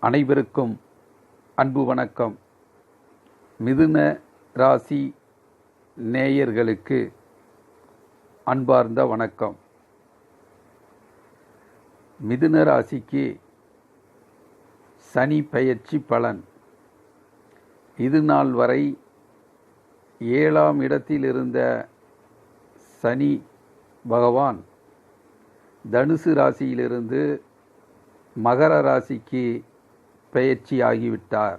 அனைவருக்கும் அன்பு வணக்கம். மிதுன ராசி நேயர்களுக்கு அன்பார்ந்த வணக்கம். மிதுன ராசிக்கு சனி பயிற்சி பலன். இது நாள் வரை ஏழாம் இடத்தில் இருந்த சனி பகவான் தனுசு ராசியிலிருந்து மகர ராசிக்கு பெயர்ச்சியாகிவிட்டார்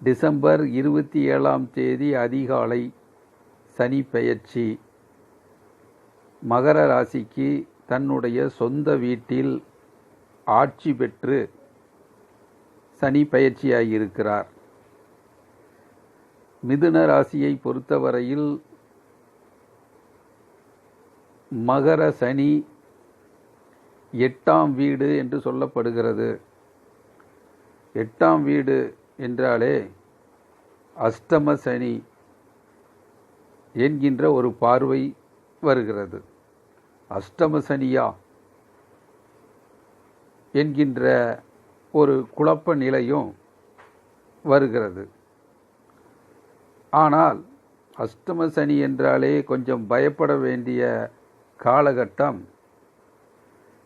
டிசம்பர் இருபத்தி ஏழாம் தேதி அதிகாலை சனி பெயர்ச்சி மகர ராசிக்கு தன்னுடைய சொந்த வீட்டில் ஆட்சி பெற்று சனி பயிற்சியாகியிருக்கிறார். மிதுன ராசியை பொறுத்தவரையில் மகர சனி எட்டாம் வீடு என்று சொல்லப்படுகிறது. எட்டாம் வீடு என்றாலே அஷ்டம சனி என்கின்ற ஒரு பார்வை வருகிறது. அஷ்டம சனியா என்கின்ற ஒரு குழப்ப நிலையும் வருகிறது. ஆனால் அஷ்டம சனி என்றாலே கொஞ்சம் பயப்பட வேண்டிய காலகட்டம்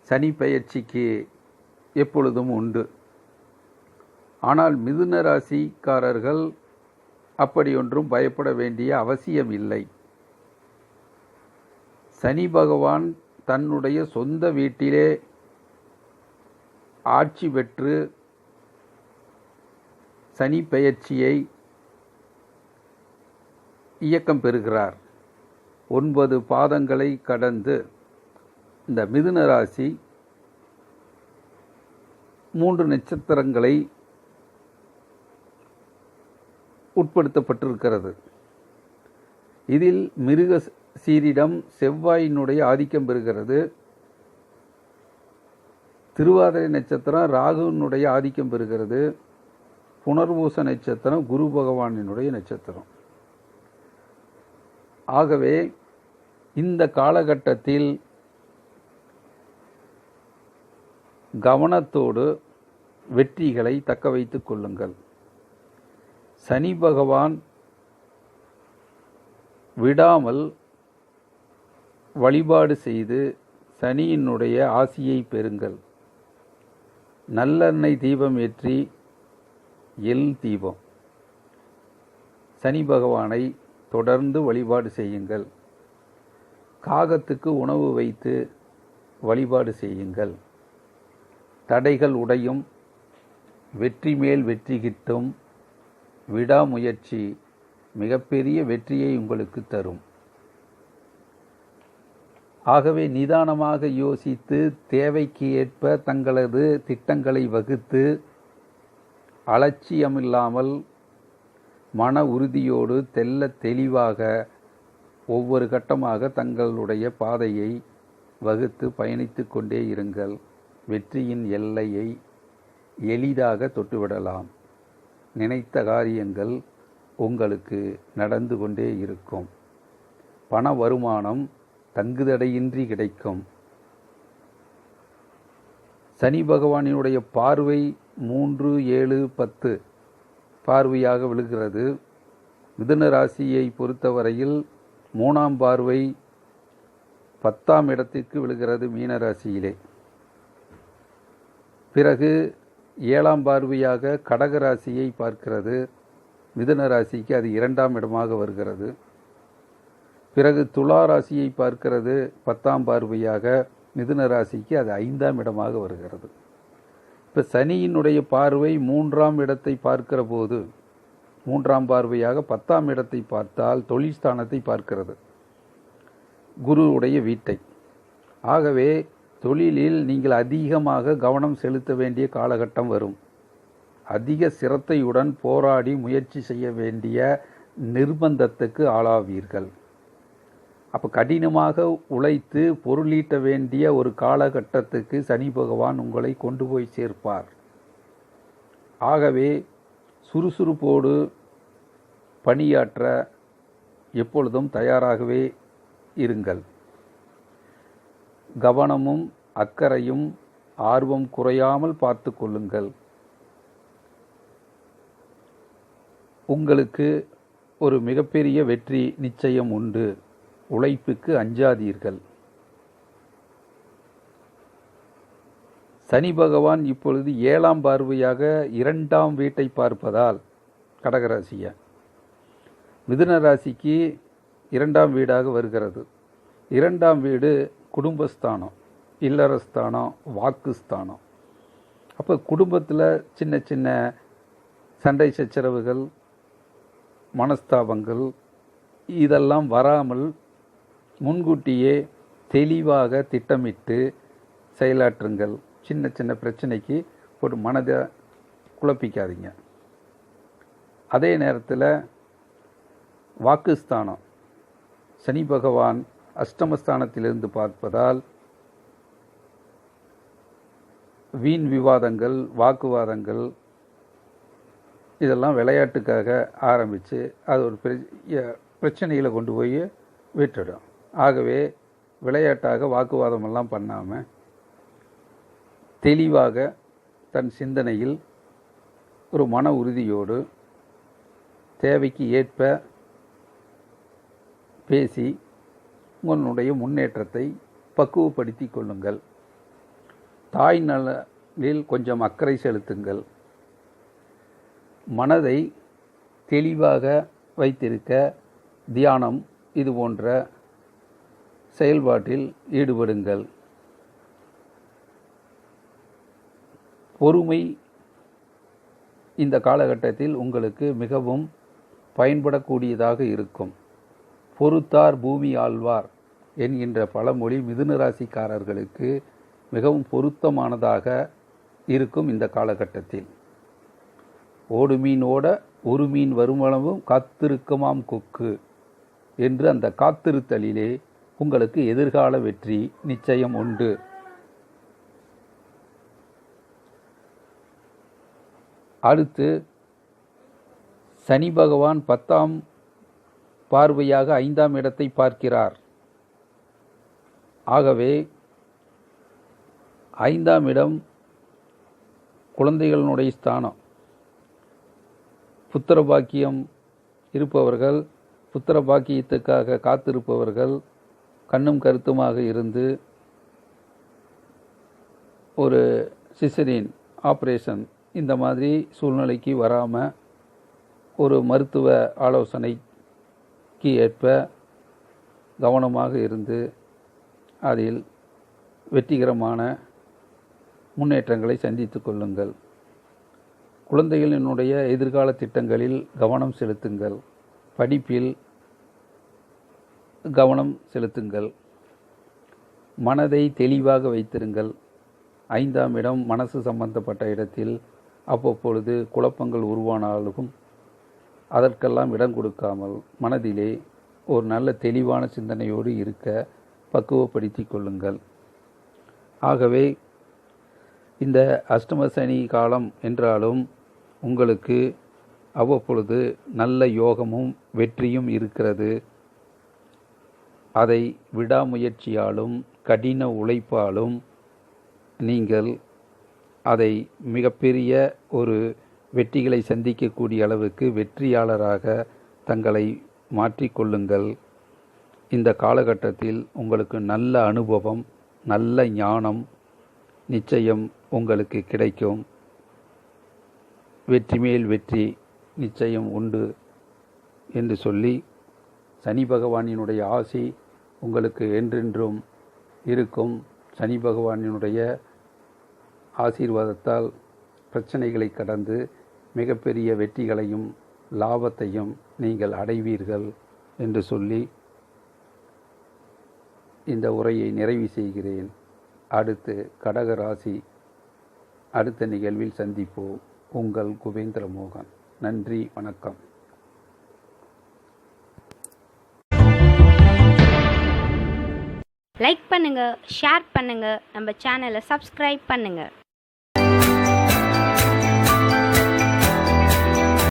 சனி பயிற்சிக்கு எப்பொழுதும் உண்டு. ஆனால் மிதுன ராசிக்காரர்கள் அப்படியொன்றும் பயப்பட வேண்டிய அவசியம் இல்லை. சனி பகவான் தன்னுடைய சொந்த வீட்டிலே ஆட்சி பெற்று சனி பெயர்ச்சியை இயக்கம் பெறுகிறார். ஒன்பது பாதங்களை கடந்து இந்த மிதுன ராசி மூன்று நட்சத்திரங்களை உட்படுத்தப்பட்டிருக்கிறது. இதில் மிருக சீரிடம் செவ்வாயினுடைய ஆதிக்கம் பெறுகிறது. திருவாதிரை நட்சத்திரம் ராகுவினுடைய ஆதிக்கம் பெறுகிறது. புனர்பூச நட்சத்திரம் குரு பகவானினுடைய நட்சத்திரம். ஆகவே இந்த காலகட்டத்தில் கவனத்தோடு வெற்றிகளை தக்க வைத்துக் கொள்ளுங்கள். சனி பகவான் விடாமல் வழிபாடு செய்து சனியினுடைய ஆசியை பெறுங்கள். நல்லெண்ணெய் தீபம் ஏற்றி எல் தீபம். சனி பகவானை தொடர்ந்து வழிபாடு செய்யுங்கள். காகத்துக்கு உணவு வைத்து வழிபாடு செய்யுங்கள். தடைகள் உடையும் வெற்றி மேல் வெற்றி கிட்டும் விடாமுயற்சி மிகப்பெரிய வெற்றியை உங்களுக்கு தரும். ஆகவே நிதானமாக யோசித்து தேவைக்கு ஏற்ப தங்களது திட்டங்களை வகுத்து அலட்சியமில்லாமல் மன உறுதியோடு தெல்ல தெளிவாக ஒவ்வொரு கட்டமாக தங்களுடைய பாதையை வகுத்து பயணித்து கொண்டே இருங்கள். வெற்றியின் எல்லையை எளிதாக தொட்டுவிடலாம். நினைத்த காரியங்கள் உங்களுக்கு நடந்து கொண்டே இருக்கும். பண வருமானம் தங்குதடையின்றி கிடைக்கும். சனி பகவானினுடைய பார்வை மூன்று ஏழு பத்து பார்வையாக விழுகிறது. மிதுன ராசியை பொறுத்தவரையில் மூணாம் பார்வை பத்தாம் இடத்திற்கு விழுகிறது மீனராசியிலே பிறகு ஏழாம் பார்வையாக கடக ராசியை பார்க்கிறது. மிதுன ராசிக்கு அது இரண்டாம் இடமாக வருகிறது. பிறகு துலா ராசியை பார்க்கிறது. பத்தாம் பார்வையாக மிதுன ராசிக்கு அது ஐந்தாம் இடமாக வருகிறது. இப்போ சனியினுடைய பார்வை மூன்றாம் இடத்தை பார்க்கிற போது மூன்றாம் பார்வையாக பத்தாம் இடத்தை பார்த்தால் தொழில் ஸ்தானத்தை பார்க்கிறது. குருவுடைய வீட்டை. ஆகவே தொழிலில் நீங்கள் அதிகமாக கவனம் செலுத்த வேண்டிய காலகட்டம் வரும். அதிக சிரத்தையுடன் போராடி முயற்சி செய்ய வேண்டிய நிர்பந்தத்துக்கு ஆளாவீர்கள். அப்போ கடினமாக உழைத்து பொருளீட்ட வேண்டிய ஒரு காலகட்டத்துக்கு சனி பகவான் உங்களை கொண்டு போய் சேர்ப்பார். ஆகவே சுறுசுறுப்போடு பணியாற்ற எப்பொழுதும் தயாராகவே இருங்கள். கவனமும் அக்கறையும் ஆர்வம் குறையாமல் பார்த்து கொள்ளுங்கள். உங்களுக்கு ஒரு மிகப்பெரிய வெற்றி நிச்சயம் உண்டு. உழைப்புக்கு அஞ்சாதீர்கள். சனி பகவான் இப்பொழுது ஏழாம் பார்வையாக இரண்டாம் வீட்டை பார்ப்பதால் கடகராசியை. மிதுன ராசிக்கு இரண்டாம் வீடாக வருகிறது. இரண்டாம் வீடு குடும்பஸ்தானம் இல்லறஸ்தானம் வாக்குஸ்தானம். அப்போ குடும்பத்தில் சின்ன சின்ன சண்டை சச்சரவுகள் மனஸ்தாபங்கள் இதெல்லாம் வராமல் முன்கூட்டியே தெளிவாக திட்டமிட்டு செயலாற்றுங்கள். சின்ன சின்ன பிரச்சனைக்கு ஒரு மனதை குழப்பிக்காதீங்க. அதே நேரத்தில் வாக்குஸ்தானம் சனி பகவான் அஷ்டமஸ்தானத்திலிருந்து பார்ப்பதால் வீண் விவாதங்கள் வாக்குவாதங்கள் இதெல்லாம் விளையாட்டுக்காக ஆரம்பித்து அது ஒரு பெரிய பிரச்சனையில் கொண்டு போய் விட்டுடும். ஆகவே விளையாட்டாக வாக்குவாதமெல்லாம் பண்ணாமல் தெளிவாக தன் சிந்தனையில் ஒரு மன உறுதியோடு தேவைக்கு ஏற்ப பேசி உங்களுடைய முன்னேற்றத்தை பக்குவப்படுத்தி கொள்ளுங்கள். தாய் நலனில் கொஞ்சம் அக்கறை செலுத்துங்கள். மனதை தெளிவாக வைத்திருக்க தியானம் இது போன்ற செயல்பாட்டில் ஈடுபடுங்கள். பொறுமை இந்த காலகட்டத்தில் உங்களுக்கு மிகவும் பயன்படக்கூடியதாக இருக்கும். பொறுத்தார் பூமி ஆழ்வார். என்கின்ற பழமொழி மிதுன ராசிக்காரர்களுக்கு மிகவும் பொருத்தமானதாக இருக்கும் இந்த காலகட்டத்தில். ஓடு மீன் ஓட ஒரு மீன் வருமளவும் காத்திருக்குமாம் கொக்கு என்று அந்த காத்திருத்தலிலே உங்களுக்கு எதிர்கால வெற்றி நிச்சயம் உண்டு. அடுத்து சனி பகவான் பத்தாம் பார்வையாக ஐந்தாம் இடத்தை பார்க்கிறார். ஆகவே ஐந்தாம் இடம் குழந்தைகளினுடைய ஸ்தானம். புத்திர பாக்கியம் இருப்பவர்கள் புத்திர பாக்கியத்துக்காக காத்திருப்பவர்கள் கண்ணும் கருத்துமாக இருந்து ஒரு சிசரின் ஆப்ரேஷன் இந்த மாதிரி சூழ்நிலைக்கு வராமல் ஒரு மருத்துவ ஆலோசனைக்கு ஏற்ப கவனமாக இருந்து அதில் வெற்றிகரமான முன்னேற்றங்களை சந்தித்து கொள்ளுங்கள். குழந்தைகளினுடைய எதிர்கால திட்டங்களில் கவனம் செலுத்துங்கள். படிப்பில் கவனம் செலுத்துங்கள். மனதை தெளிவாக வைத்திருங்கள். ஐந்தாம் இடம் மனசு சம்பந்தப்பட்ட இடத்தில் அவ்வப்பொழுது குழப்பங்கள் உருவானாலும் அதற்கெல்லாம் இடம் கொடுக்காமல் மனதிலே ஒரு நல்ல தெளிவான சிந்தனையோடு இருக்க பக்குவப்படுத்தி கொள்ளுங்கள். ஆகவே இந்த அஷ்டம சனி காலம் என்றாலும் உங்களுக்கு அவ்வப்பொழுது நல்ல யோகமும் வெற்றியும் இருக்கிறது. அதை விடாமுயற்சியாலும் கடின உழைப்பாலும் நீங்கள் அதை மிகப்பெரிய ஒரு வெற்றிகளை சந்திக்கக்கூடிய அளவுக்கு வெற்றியாளராக தங்களை மாற்றிக்கொள்ளுங்கள் இந்த காலகட்டத்தில் உங்களுக்கு நல்ல அனுபவம் நல்ல ஞானம் நிச்சயம் உங்களுக்கு கிடைக்கும். வெற்றி மேல் வெற்றி நிச்சயம் உண்டு என்று சொல்லி சனி பகவானினுடைய ஆசி உங்களுக்கு என்றென்றும் இருக்கும். சனி பகவானினுடைய ஆசீர்வாதத்தால் பிரச்சனைகளை கடந்து மிகப்பெரிய வெற்றிகளையும் லாபத்தையும் நீங்கள் அடைவீர்கள் என்று சொல்லி இந்த உரையை நிறைவு செய்கிறேன். அடுத்து கடக ராசி அடுத்த நிகழ்வில் சந்திப்போம். உங்கள் குபேந்திர மோகன் நன்றி வணக்கம். லைக் பண்ணுங்கள் ஷேர் பண்ணுங்கள் நம்ம சேனலை சப்ஸ்கிரைப் பண்ணுங்கள்